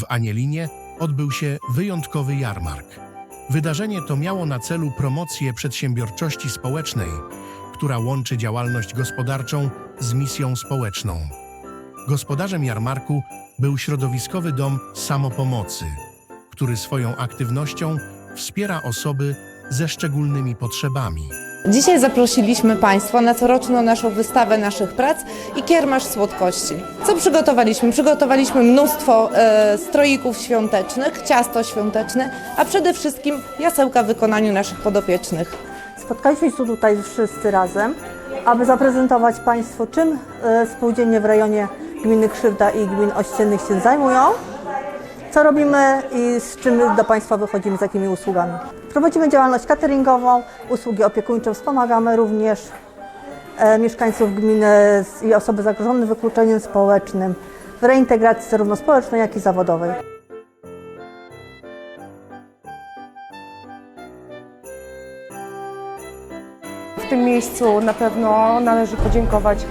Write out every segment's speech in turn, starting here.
W Anielinie odbył się wyjątkowy jarmark. Wydarzenie to miało na celu promocję przedsiębiorczości społecznej, która łączy działalność gospodarczą z misją społeczną. Gospodarzem jarmarku był środowiskowy dom samopomocy, który swoją aktywnością wspiera osoby ze szczególnymi potrzebami. Dzisiaj zaprosiliśmy Państwa na coroczną naszą wystawę naszych prac i kiermasz słodkości. Co przygotowaliśmy? Przygotowaliśmy mnóstwo e, stroików świątecznych, ciasto świąteczne, a przede wszystkim jasełka w wykonaniu naszych podopiecznych. Spotkaliśmy się tutaj wszyscy razem, aby zaprezentować Państwu, czym e, spółdzielnie w rejonie gminy Krzywda i gmin ościennych się zajmują, co robimy i z czym do Państwa wychodzimy, z jakimi usługami. Prowadzimy działalność cateringową, usługi opiekuńcze, wspomagamy również e, mieszkańców gminy i osoby zagrożone wykluczeniem społecznym w reintegracji zarówno społecznej, jak i zawodowej. W tym miejscu na pewno należy podziękować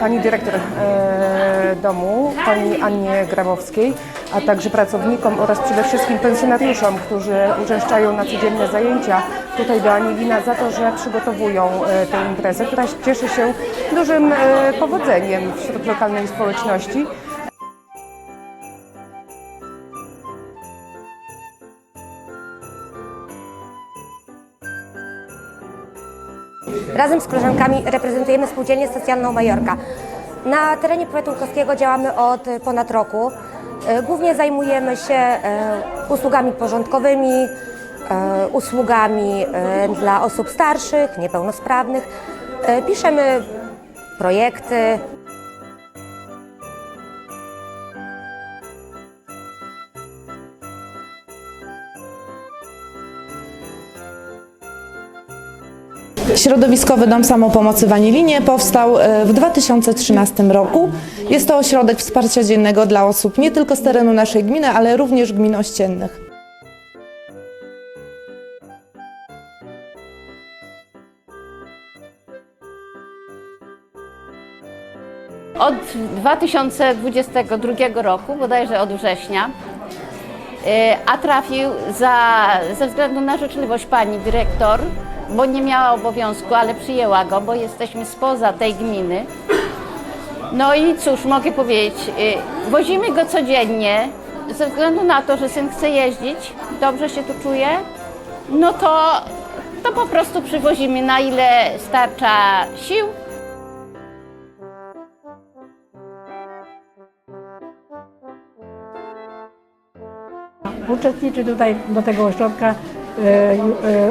pani dyrektor e, domu, pani Annie Grabowskiej, a także pracownikom oraz przede wszystkim pensjonariuszom, którzy uczęszczają na codzienne zajęcia tutaj do Anielina za to, że przygotowują e, tę imprezę, która cieszy się dużym e, powodzeniem wśród lokalnej społeczności. Razem z koleżankami reprezentujemy spółdzielnię socjalną Majorka. Na terenie powiatu łukowskiego działamy od ponad roku. E, Głównie zajmujemy się e, usługami porządkowymi, e, usługami dla osób starszych, niepełnosprawnych. Piszemy projekty, Środowiskowy Dom Samopomocy w Anilinie powstał e, w 2013 roku. Jest to ośrodek wsparcia dziennego dla osób nie tylko z terenu naszej gminy, ale również gmin ościennych. Od 2022 roku, bodajże od września, y, a trafił za, ze względu na życzliwość pani dyrektor, bo nie miała obowiązku, ale przyjęła go, bo jesteśmy spoza tej gminy. No i cóż, mogę powiedzieć, y, wozimy go codziennie, ze względu na to, że syn chce jeździć, dobrze się tu czuje, no to, to po prostu przywozimy na ile starcza sił. Uczestniczy tutaj do tego ośrodka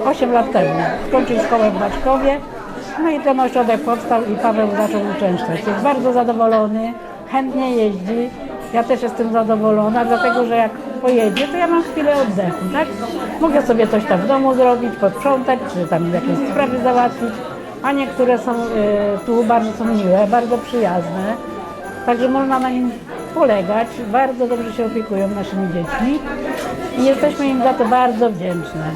8 lat temu. Skończył szkołę w Baczkowie, no i ten ośrodek powstał i Paweł zaczął uczęszczać. Jest bardzo zadowolony, chętnie jeździ. Ja też jestem zadowolona, dlatego że jak pojedzie, to ja mam chwilę oddechu, tak? Mogę sobie coś tam w domu zrobić, posprzątać, czy tam jakieś sprawy załatwić. A niektóre są e, tu bardzo są miłe, bardzo przyjazne. Także można na nim polegać. Bardzo dobrze się opiekują naszymi dziećmi i jesteśmy im za to bardzo wdzięczne.